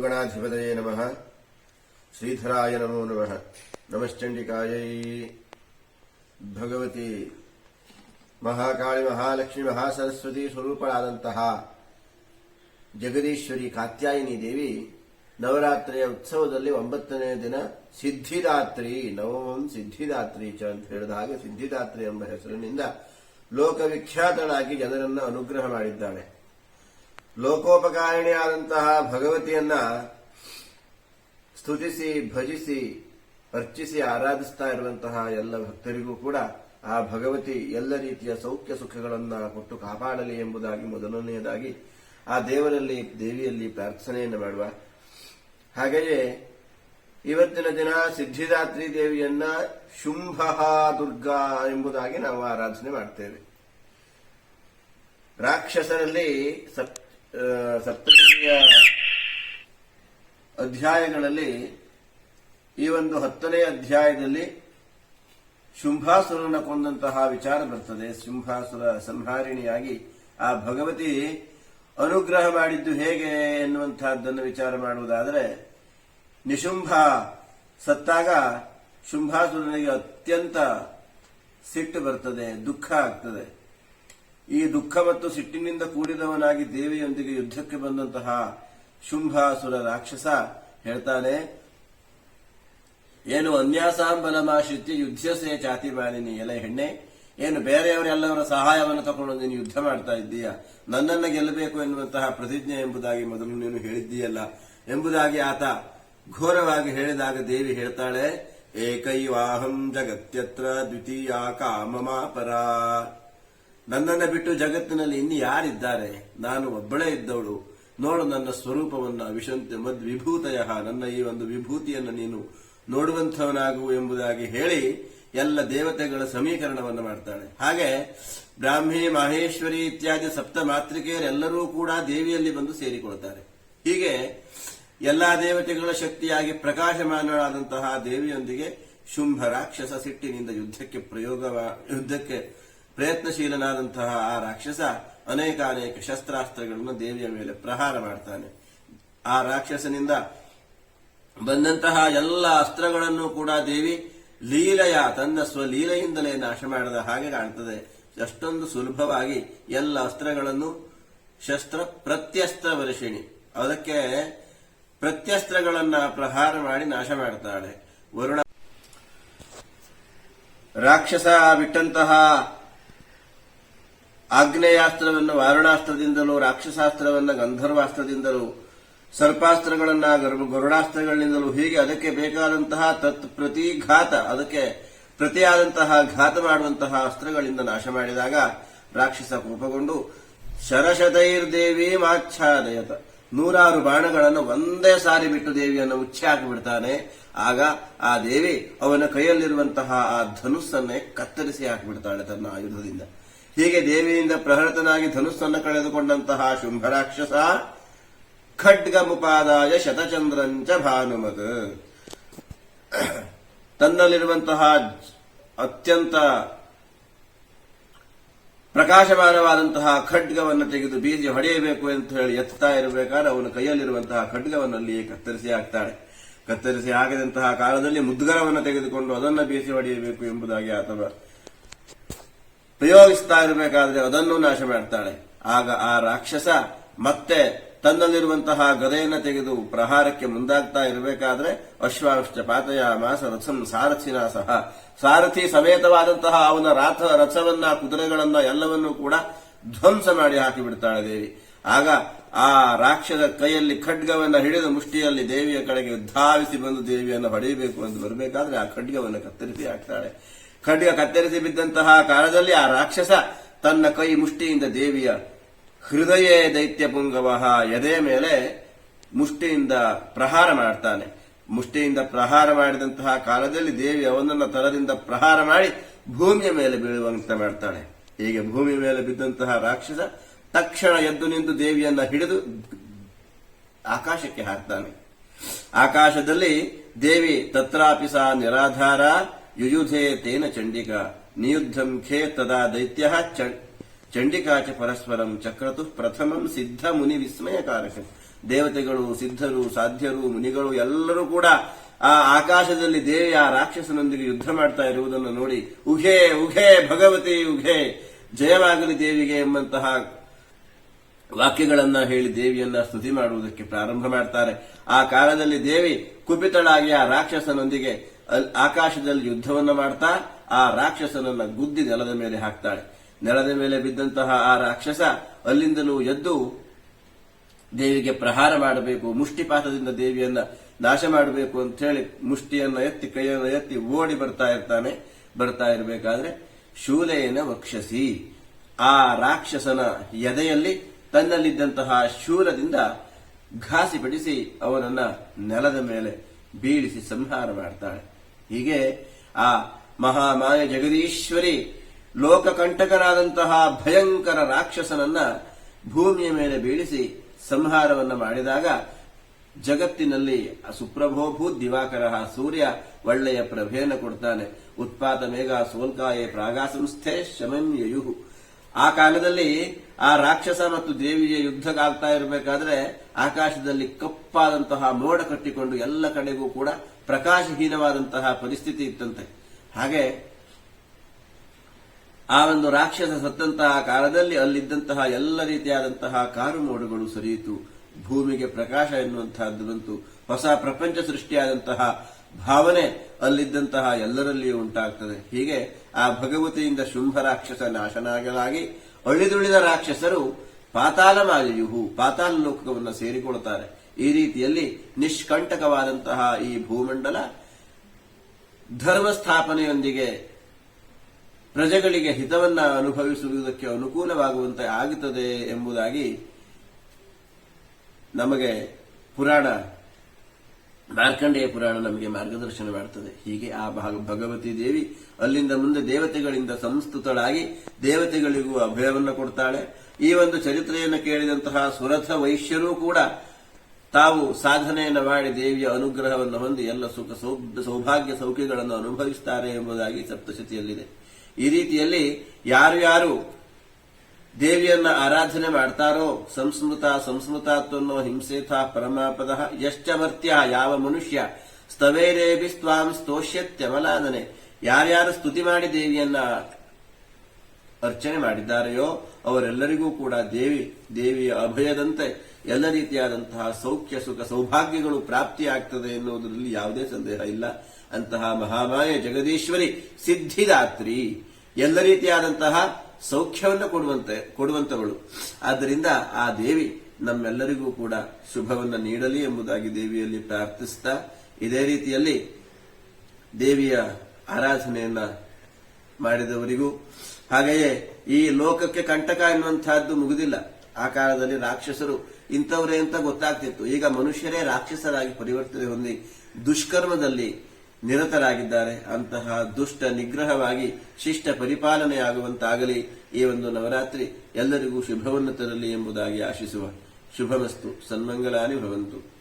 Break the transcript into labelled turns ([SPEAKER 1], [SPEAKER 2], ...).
[SPEAKER 1] ಶ್ರೀಗುರುಗಣಾಧಿಪತಯೇ ನಮಃ. ಶ್ರೀಧರಾಯ ನಮೋ ನಮಃ. ನಮಶ್ಚಂಡಿಕಾಯೈ. ಭಗವತಿ ಮಹಾಕಾಳಿ ಮಹಾಲಕ್ಷ್ಮಿ ಮಹಾಸರಸ್ವತಿ ಸ್ವರೂಪಳಾದಂತಹ ಜಗದೀಶ್ವರಿ ಕಾತ್ಯಾಯಿನಿ ದೇವಿ ನವರಾತ್ರಿಯ ಉತ್ಸವದಲ್ಲಿ ಒಂಬತ್ತನೇ ದಿನ ಸಿದ್ಧಿದಾತ್ರಿ, ನವಮಂ ಸಿದ್ಧಿದಾತ್ರಿ ಚ ಅಂತ ಹೇಳಿದ ಹಾಗೆ ಸಿದ್ಧಿದಾತ್ರಿ ಎಂಬ ಹೆಸರಿನಿಂದ ಲೋಕವಿಖ್ಯಾತಳಾಗಿ ಜನರನ್ನು ಅನುಗ್ರಹ ಮಾಡಿದ್ದಾಳೆ. ಲೋಕೋಪಕಾರಿಣಿಯಾದಂತಹ ಭಗವತಿಯನ್ನ ಸ್ತುತಿಸಿ, ಭಜಿಸಿ, ಅರ್ಚಿಸಿ, ಆರಾಧಿಸ್ತಾ ಇರುವಂತಹ ಎಲ್ಲ ಭಕ್ತರಿಗೂ ಕೂಡ ಆ ಭಗವತಿ ಎಲ್ಲ ರೀತಿಯ ಸೌಖ್ಯ ಸುಖಗಳನ್ನ ಕೊಟ್ಟು ಕಾಪಾಡಲಿ ಎಂಬುದಾಗಿ ಮೊದಲನೆಯದಾಗಿ ಆ ದೇವರಲ್ಲಿ, ದೇವಿಯಲ್ಲಿ ಪ್ರಾರ್ಥನೆಯನ್ನು ಮಾಡುವ. ಹಾಗೆಯೇ ಇವತ್ತಿನ ದಿನ ಸಿದ್ಧಿದಾತ್ರಿ ದೇವಿಯನ್ನ ಶುಂಭ ದುರ್ಗಾ ಎಂಬುದಾಗಿ ನಾವು ಆರಾಧನೆ ಮಾಡ್ತೇವೆ. ರಾಕ್ಷಸರಲ್ಲಿ ಸಪ್ ಆ, ಸಪ್ತಶತಿಯ ಅಧ್ಯಾಯಗಳಲ್ಲಿ ಈ ಒಂದು ಹತ್ತನೇ ಅಧ್ಯಾಯದಲ್ಲಿ ಶುಂಭಾಸುರನ ಕೊಂದಂತಹ ವಿಚಾರ ಬರ್ತದೆ. ಶುಂಭಾಸುರ ಸಂಹಾರಿಣಿಯಾಗಿ ಆ ಭಗವತಿ ಅನುಗ್ರಹ ಮಾಡಿದ್ದು ಹೇಗೆ ಎನ್ನುವಂತಹದ್ದನ್ನು ವಿಚಾರ ಮಾಡುವುದಾದರೆ ನಿಶುಂಭ ಸತ್ತಾಗ ಶುಂಭಾಸುರನಿಗೆ ಅತ್ಯಂತ ಸಿಟ್ಟು ಬರ್ತದೆ ದುಃಖ ಆಗ್ತದೆ. ಈ ದುಃಖ ಮತ್ತು ಸಿಟ್ಟಿನಿಂದ ಕೂಡಿದವನಾಗಿ ದೇವಿಯೊಂದಿಗೆ ಯುದ್ಧಕ್ಕೆ ಬಂದಂತಹ ಶುಂಭಾಸುರ ರಾಕ್ಷಸ ಹೇಳ್ತಾನೆ, ಏನು ಅನ್ಯಾಸಾಂ ಯುದ್ಧ ಯುದ್ಧಸೇ ಚಾತಿ ಮಾಲಿನಿ ಎಲೆ ಹೆಣ್ಣೆ. ಏನು ಬೇರೆಯವರೆಲ್ಲವರ ಸಹಾಯವನ್ನು ತಗೊಂಡು ನೀನು ಯುದ್ಧ ಮಾಡ್ತಾ ಇದ್ದೀಯ? ನನ್ನನ್ನು ಗೆಲ್ಲಬೇಕು ಎನ್ನುವಂತಹ ಪ್ರತಿಜ್ಞೆ ಎಂಬುದಾಗಿ ಮೊದಲು ನೀನು ಹೇಳಿದ್ದೀಯಲ್ಲ. ಎಂಬುದಾಗಿ ಆತ ಘೋರವಾಗಿ ಹೇಳಿದಾಗ ದೇವಿ ಹೇಳ್ತಾಳೆ, ಏಕೈವಾಹಂ ಜಗತ್ಯತ್ರ ದ್ವಿತೀಯ ಕಾಮಮಾಪರ. ನನ್ನನ್ನು ಬಿಟ್ಟು ಜಗತ್ತಿನಲ್ಲಿ ಇನ್ನು ಯಾರಿದ್ದಾರೆ? ನಾನು ಒಬ್ಬಳೇ ಇದ್ದವಳು. ನೋಡು ನನ್ನ ಸ್ವರೂಪವನ್ನ ವಿಶಂತ ಮದ್ ವಿಭೂತಯ ನನ್ನ ಈ ಒಂದು ವಿಭೂತಿಯನ್ನು ನೀನು ನೋಡುವಂಥವನಾಗು ಎಂಬುದಾಗಿ ಹೇಳಿ ಎಲ್ಲ ದೇವತೆಗಳ ಸಮೀಕರಣವನ್ನು ಮಾಡ್ತಾಳೆ. ಹಾಗೆ ಬ್ರಾಹ್ಮಿ ಮಹೇಶ್ವರಿ ಇತ್ಯಾದಿ ಸಪ್ತ ಮಾತೃಕೆಯರೆಲ್ಲರೂ ಕೂಡ ದೇವಿಯಲ್ಲಿ ಬಂದು ಸೇರಿಕೊಳ್ತಾರೆ. ಹೀಗೆ ಎಲ್ಲಾ ದೇವತೆಗಳ ಶಕ್ತಿಯಾಗಿ ಪ್ರಕಾಶಮಾನಳಾದಂತಹ ದೇವಿಯೊಂದಿಗೆ ಶುಂಭ ರಾಕ್ಷಸ ಸಿಟ್ಟಿನಿಂದ ಯುದ್ಧಕ್ಕೆ ಪ್ರಯೋಗ ಯುದ್ಧಕ್ಕೆ ಪ್ರಯತ್ನಶೀಲನಾದಂತಹ ಆ ರಾಕ್ಷಸ ಅನೇಕ ಅನೇಕ ಶಸ್ತ್ರಾಸ್ತ್ರಗಳನ್ನು ದೇವಿಯ ಮೇಲೆ ಪ್ರಹಾರ ಮಾಡ್ತಾನೆ. ಆ ರಾಕ್ಷಸನಿಂದ ಬಂದಂತಹ ಎಲ್ಲ ಅಸ್ತ್ರಗಳನ್ನು ಕೂಡ ದೇವಿ ಲೀಲೆಯ, ತನ್ನ ಸ್ವಲೀಲೆಯಿಂದಲೇ ನಾಶ ಮಾಡದ ಹಾಗೆ ಕಾಣ್ತದೆ. ಅಷ್ಟೊಂದು ಸುಲಭವಾಗಿ ಎಲ್ಲ ಅಸ್ತ್ರಗಳನ್ನು ಶಸ್ತ್ರ, ಪ್ರತ್ಯಸ್ತ್ರ ವರ್ಷಿಣಿ. ಅದಕ್ಕೆ ಪ್ರತ್ಯಸ್ತ್ರಗಳನ್ನ ಪ್ರಹಾರ ಮಾಡಿ ನಾಶ ಮಾಡ್ತಾಳೆ. ವರುಣ ರಾಕ್ಷಸ ಬಿಟ್ಟಂತಹ ಆಗ್ನೇಯಾಸ್ತ್ರವನ್ನು ವಾರುಣಾಸ್ತ್ರದಿಂದಲೂ, ರಾಕ್ಷಸಾಸ್ತ್ರವನ್ನು ಗಂಧರ್ವಾಸ್ತ್ರದಿಂದಲೂ ಸರ್ಪಾಸ್ತ್ರಗಳನ್ನ ಗರು- ಗರುಡಾಸ್ತ್ರಗಳಿಂದಲೂ ಹೀಗೆ ಅದಕ್ಕೆ ಬೇಕಾದಂತಹ ತತ್ ಪ್ರತಿಘಾತ, ಅದಕ್ಕೆ ಪ್ರತಿಯಾದಂತಹ ಘಾತ ಮಾಡುವಂತಹ ಅಸ್ತ್ರಗಳಿಂದ ನಾಶ ಮಾಡಿದಾಗ ರಾಕ್ಷಸ ಕೋಪಗೊಂಡು, ಶರಶತೈರ್ದೇವಿ ಮಾಚ್ಛಾದಯತ. ನೂರಾರು ಬಾಣಗಳನ್ನು ಒಂದೇ ಸಾರಿ ಬಿಟ್ಟು ದೇವಿಯನ್ನು ಮುಚ್ಚಿ ಹಾಕಿಬಿಡ್ತಾನೆ. ಆಗ ಆ ದೇವಿ ಅವನ ಕೈಯಲ್ಲಿರುವಂತಹ ಆ ಧನುಸ್ಸನ್ನೇ ಕತ್ತರಿಸಿ ಹಾಕಿಬಿಡ್ತಾಳೆ ತನ್ನ ಆಯುಧದಿಂದ. ಹೀಗೆ ದೇವಿಯಿಂದ ಪ್ರಹೃತನಾಗಿ ಧನುಸ್ಸನ್ನು ಕಳೆದುಕೊಂಡಂತಹ ಶುಂಭರಾಕ್ಷಸ ಖಡ್ಗಮುಪಾದಾಯ ಶತಚಂದ್ರಂಚ ಭಾನುಮತ್. ತನ್ನಲ್ಲಿರುವಂತಹ ಅತ್ಯಂತ ಪ್ರಕಾಶಮಾನವಾದಂತಹ ಖಡ್ಗವನ್ನು ತೆಗೆದು ಬೀಜ ಹೊಡೆಯಬೇಕು ಅಂತ ಹೇಳಿ ಎತ್ತಾ ಇರಬೇಕಾದ್ರೆ ಅವನ ಕೈಯಲ್ಲಿರುವಂತಹ ಖಡ್ಗವನ್ನು ಅಲ್ಲಿಯೇ ಕತ್ತರಿಸಿ ಹಾಕ್ತಾಳೆ. ಕತ್ತರಿಸಿ ಹಾಕಿದಂತಹ ಕಾಲದಲ್ಲಿ ಮುದ್ಗರವನ್ನು ತೆಗೆದುಕೊಂಡು ಅದನ್ನು ಬೀಸಿ ಹೊಡೆಯಬೇಕು ಎಂಬುದಾಗಿ ಅಥವಾ ಪ್ರಯೋಗಿಸ್ತಾ ಇರಬೇಕಾದ್ರೆ ಅದನ್ನು ನಾಶ ಮಾಡ್ತಾಳೆ. ಆಗ ಆ ರಾಕ್ಷಸ ಮತ್ತೆ ತನ್ನಲ್ಲಿರುವಂತಹ ಗದೆಯನ್ನು ತೆಗೆದು ಪ್ರಹಾರಕ್ಕೆ ಮುಂದಾಗ್ತಾ ಇರಬೇಕಾದ್ರೆ ಅಶ್ವಾಶ್ಚ ಪಾತಯ ಮಾಸ ರಥಂ ಸಾರಥಿನ ಸಹ ಸಾರಥಿ ಸಮೇತವಾದಂತಹ ಅವನ ರಾಥ ರಥವನ್ನ, ಕುದುರೆಗಳನ್ನ ಎಲ್ಲವನ್ನೂ ಕೂಡ ಧ್ವಂಸ ಮಾಡಿ ಹಾಕಿಬಿಡ್ತಾಳೆ ದೇವಿ. ಆಗ ಆ ರಾಕ್ಷಸ ಕೈಯಲ್ಲಿ ಖಡ್ಗವನ್ನ ಹಿಡಿದ ಮುಷ್ಟಿಯಲ್ಲಿ ದೇವಿಯ ಕಡೆಗೆ ಧಾವಿಸಿ ಬಂದು ದೇವಿಯನ್ನು ಹೊಡೆಯಬೇಕು ಎಂದು ಬರಬೇಕಾದ್ರೆ ಆ ಖಡ್ಗವನ್ನು ಕತ್ತರಿಸಿ ಹಾಕ್ತಾಳೆ. ಖಡ್ಗ ಕತ್ತರಿಸಿ ಬಿದ್ದಂತಹ ಕಾಲದಲ್ಲಿ ಆ ರಾಕ್ಷಸ ತನ್ನ ಕೈ ಮುಷ್ಟಿಯಿಂದ ದೇವಿಯ ಹೃದಯ ದೈತ್ಯ ಪುಂಗವ ಎದೆಯ ಮೇಲೆ ಮುಷ್ಟಿಯಿಂದ ಪ್ರಹಾರ ಮಾಡ್ತಾನೆ. ಮುಷ್ಟಿಯಿಂದ ಪ್ರಹಾರ ಮಾಡಿದಂತಹ ಕಾಲದಲ್ಲಿ ದೇವಿ ಅವನನ್ನ ತಲದಿಂದ ಪ್ರಹಾರ ಮಾಡಿ ಭೂಮಿಯ ಮೇಲೆ ಬೀಳುವಂತೆ ಮಾಡ್ತಾಳೆ. ಹೀಗೆ ಭೂಮಿ ಮೇಲೆ ಬಿದ್ದಂತಹ ರಾಕ್ಷಸ ತಕ್ಷಣ ಎದ್ದು ನಿಂತು ದೇವಿಯನ್ನ ಹಿಡಿದು ಆಕಾಶಕ್ಕೆ ಹಾಕ್ತಾನೆ. ಆಕಾಶದಲ್ಲಿ ದೇವಿ ತತ್ರಾಪಿ ಸಹ ನಿರಾಧಾರ ಯುಯುಧೆ ತೇನ ಚಂಡಿಕಾ ನಿಯುದ್ಧಂ ಖೇ ತದಾ ದೈತ್ಯ ಚಂಡಿಕಾ ಚ ಪರಸ್ಪರಂ ಚಕ್ರತು ಪ್ರಥಮಂ ಸಿದ್ಧ ಮುನಿ ವಿಸ್ಮಯಕಾರಕ ದೇವತೆಗಳು ಸಿದ್ಧರು, ಸಾಧ್ಯರು, ಮುನಿಗಳು ಎಲ್ಲರೂ ಕೂಡ ಆ ಆಕಾಶದಲ್ಲಿ ದೇವಿ ಆ ರಾಕ್ಷಸನೊಂದಿಗೆ ಯುದ್ಧ ಮಾಡ್ತಾ ಇರುವುದನ್ನು ನೋಡಿ, ಉಘೆ ಉಘೆ, ಭಗವತಿ, ಉಘೆ, ಜಯವಾಗಲಿ ದೇವಿಗೆ ಎಂಬಂತಹ ವಾಕ್ಯಗಳನ್ನ ಹೇಳಿ ದೇವಿಯನ್ನ ಸ್ತುತಿ ಮಾಡುವುದಕ್ಕೆ ಪ್ರಾರಂಭ ಮಾಡ್ತಾರೆ. ಆ ಕಾಲದಲ್ಲಿ ದೇವಿ ಕುಪಿತಳಾಗಿ ಆ ರಾಕ್ಷಸನೊಂದಿಗೆ ಆಕಾಶದಲ್ಲಿ ಯುದ್ಧವನ್ನ ಮಾಡ್ತಾ ಆ ರಾಕ್ಷಸನನ್ನ ಗುದ್ದಿ ನೆಲದ ಮೇಲೆ ಹಾಕ್ತಾಳೆ. ನೆಲದ ಮೇಲೆ ಬಿದ್ದಂತಹ ಆ ರಾಕ್ಷಸ ಅಲ್ಲಿಂದಲೂ ಎದ್ದು ದೇವಿಗೆ ಪ್ರಹಾರ ಮಾಡಬೇಕು, ಮುಷ್ಟಿಪಾತದಿಂದ ದೇವಿಯನ್ನ ನಾಶ ಮಾಡಬೇಕು ಅಂತ ಹೇಳಿ ಮುಷ್ಟಿಯನ್ನ ಎತ್ತಿ, ಕೈಯನ್ನು ಎತ್ತಿ ಓಡಿ ಬರ್ತಾ ಇರ್ತಾನೆ. ಬರ್ತಾ ಇರಬೇಕಾದ್ರೆ ಶೂಲೆಯನ್ನ ವಕ್ಷಸಿ. ಆ ರಾಕ್ಷಸನ ಎದೆಯಲ್ಲಿ ತನ್ನಲ್ಲಿದ್ದಂತಹ ಶೂಲದಿಂದ ಘಾಸಿಪಡಿಸಿ ಅವನನ್ನ ನೆಲದ ಮೇಲೆ ಬೀಳಿಸಿ ಸಂಹಾರ ಮಾಡ್ತಾಳೆ. ಹೀಗೆ ಆ ಮಹಾಮಾಯ ಜಗದೀಶ್ವರಿ ಲೋಕಕಂಟಕನಾದಂತಹ ಭಯಂಕರ ರಾಕ್ಷಸನನ್ನ ಭೂಮಿಯ ಮೇಲೆ ಬೀಳಿಸಿ ಸಂಹಾರವನ್ನು ಮಾಡಿದಾಗ ಜಗತ್ತಿನಲ್ಲಿ ಸುಪ್ರಭೋಭೂ ದಿವಾಕರ ಸೂರ್ಯ ಒಳ್ಳೆಯ ಪ್ರಭೆಯನ್ನು ಕೊಡ್ತಾನೆ. ಉತ್ಪಾದ ಮೇಘ ಸೋಲ್ಕಾಯೆ ಪ್ರಾಗಾಸಂಸ್ಥೆ ಶಮಂ ಯಯುಹು. ಆ ಕಾಲದಲ್ಲಿ ಆ ರಾಕ್ಷಸ ಮತ್ತು ದೇವಿಯ ಯುದ್ಧಕ್ಕಾಗ್ತಾ ಇರಬೇಕಾದ್ರೆ ಆಕಾಶದಲ್ಲಿ ಕಪ್ಪಾದಂತಹ ಮೋಡ ಕಟ್ಟಿಕೊಂಡು ಎಲ್ಲ ಕಡೆಗೂ ಕೂಡ ಪ್ರಕಾಶಹೀನವಾದಂತಹ ಪರಿಸ್ಥಿತಿ ಇತ್ತಂತೆ. ಹಾಗೆ ಆ ಒಂದು ರಾಕ್ಷಸ ಸತ್ತಂತಹ ಕಾಲದಲ್ಲಿ ಅಲ್ಲಿದ್ದಂತಹ ಎಲ್ಲ ರೀತಿಯಾದಂತಹ ಕಾರು ಮೋಡಗಳು ಸರಿಯಿತು. ಭೂಮಿಗೆ ಪ್ರಕಾಶ ಎನ್ನುವಂತಹದ್ದು ಬಂತು. ಹೊಸ ಪ್ರಪಂಚ ಸೃಷ್ಟಿಯಾದಂತಹ ಭಾವನೆ ಅಲ್ಲಿದ್ದಂತಹ ಎಲ್ಲರಲ್ಲಿಯೂ ಉಂಟಾಗ್ತದೆ. ಹೀಗೆ ಆ ಭಗವತಿಯಿಂದ ಶುಂಭ ರಾಕ್ಷಸ ನಾಶನಾಗಲಾಗಿ ಅಳಿದುಳಿದ ರಾಕ್ಷಸರು ಪಾತಾಳ ಪಾತಾಲ ಲೋಕವನ್ನು ಸೇರಿಕೊಳ್ಳುತ್ತಾರೆ. ಈ ರೀತಿಯಲ್ಲಿ ನಿಷ್ಕಂಟಕವಾದಂತಹ ಈ ಭೂಮಂಡಲ ಧರ್ಮ ಸ್ಥಾಪನೆಯೊಂದಿಗೆ ಪ್ರಜೆಗಳಿಗೆ ಹಿತವನ್ನ ಅನುಭವಿಸುವುದಕ್ಕೆ ಅನುಕೂಲವಾಗುವಂತೆ ಆಗುತ್ತದೆ ಎಂಬುದಾಗಿ ನಮಗೆ ಪುರಾಣ ಮಾರ್ಕಂಡೇಯ ಪುರಾಣ ನಮಗೆ ಮಾರ್ಗದರ್ಶನ ಮಾಡುತ್ತದೆ ಹೀಗೆ ಆ ಭಾಗ- ಭಗವತಿ ದೇವಿ ಅಲ್ಲಿಂದ ಮುಂದೆ ದೇವತೆಗಳಿಂದ ಸಂಸ್ತುತಳಾಗಿ ದೇವತೆಗಳಿಗೂ ಅಭಯವನ್ನು ಕೊಡ್ತಾಳೆ. ಈ ಒಂದು ಚರಿತ್ರೆಯನ್ನು ಕೇಳಿದಂತಹ ಸುರಥ ವೈಶ್ಯರೂ ಕೂಡ ತಾವು ಸಾಧನೆಯನ್ನು ಮಾಡಿ ದೇವಿಯ ಅನುಗ್ರಹವನ್ನು ಹೊಂದಿ ಎಲ್ಲ ಸುಖ ಸೌಭ- ಸೌಭಾಗ್ಯ ಸೌಖ್ಯಗಳನ್ನು ಅನುಭವಿಸುತ್ತಾರೆ ಎಂಬುದಾಗಿ ಸಪ್ತಶತಿಯಲ್ಲಿದೆ. ಈ ರೀತಿಯಲ್ಲಿ ಯಾರು ಯಾರು ದೇವಿಯನ್ನ ಆರಾಧನೆ ಮಾಡ್ತಾರೋ? ಸಂಸ್ಮೃತ ಸಂಸ್ಮೃತಾತ್ವನ್ನೋ ಹಿಂಸೇಥ ಪರಮಾಪದ. ಯಶ್ಚಮರ್ತ್ಯ ಯಾವ ಮನುಷ್ಯ? ಸ್ತವೇರೇಬಿ ಸ್ವಾಂ ಸ್ತೋಷ್ಯತ್ಯಮಲಾದನೆ ಯಾರ್ಯಾರು ಸ್ತುತಿ ಮಾಡಿ ದೇವಿಯನ್ನ ಅರ್ಚನೆ ಮಾಡಿದ್ದಾರೆಯೋ, ಅವರೆಲ್ಲರಿಗೂ ಕೂಡ ದೇವಿ, ದೇವಿಯ ಅಭಯದಂತೆ ಎಲ್ಲ ರೀತಿಯಾದಂತಹ ಸೌಖ್ಯ, ಸುಖ, ಸೌಭಾಗ್ಯಗಳು ಪ್ರಾಪ್ತಿಯಾಗ್ತದೆ ಎನ್ನುವುದರಲ್ಲಿ ಯಾವುದೇ ಸಂದೇಹ ಇಲ್ಲ. ಅಂತಹ ಮಹಾಮಾಯ ಜಗದೀಶ್ವರಿ ಸಿದ್ಧಿದಾತ್ರಿ. ಎಲ್ಲ ರೀತಿಯಾದಂತಹ ಸೌಖ್ಯವನ್ನು ಕೊಡುವಂತೆ, ಕೊಡುವಂತವಳು. ಆದ್ದರಿಂದ ಆ ದೇವಿ ನಮ್ಮೆಲ್ಲರಿಗೂ ಕೂಡ ಶುಭವನ್ನು ನೀಡಲಿ ಎಂಬುದಾಗಿ ದೇವಿಯಲ್ಲಿ ಪ್ರಾರ್ಥಿಸ್ತಾ, ಇದೇ ರೀತಿಯಲ್ಲಿ ದೇವಿಯ ಆರಾಧನೆಯನ್ನ ಮಾಡಿದವರಿಗೂ. ಹಾಗೆಯೇ ಈ ಲೋಕಕ್ಕೆ ಕಂಟಕ ಎನ್ನುವಂತಹದ್ದು ಮುಗುದಿಲ್ಲ. ಆ ಕಾಲದಲ್ಲಿ ರಾಕ್ಷಸರು ಇಂಥವರೇ ಅಂತ ಗೊತ್ತಾಗ್ತಿತ್ತು. ಈಗ ಮನುಷ್ಯರೇ ರಾಕ್ಷಸರಾಗಿ ಪರಿವರ್ತನೆ ಹೊಂದಿ ದುಷ್ಕರ್ಮದಲ್ಲಿ ನಿರತರಾಗಿದ್ದಾರೆ. ಅಂತಹ ದುಷ್ಟ ನಿಗ್ರಹವಾಗಿ ಶಿಷ್ಟ ಪರಿಪಾಲನೆಯಾಗುವಂತಾಗಲಿ ಈ ಒಂದು ನವರಾತ್ರಿ ಎಲ್ಲರಿಗೂ ಶುಭವನ್ನು ತರಲಿ ಎಂಬುದಾಗಿ ಆಶಿಸುವ ಶುಭಮಸ್ತು ಸನ್ಮಂಗಲಾನಿ ಭವಂತು.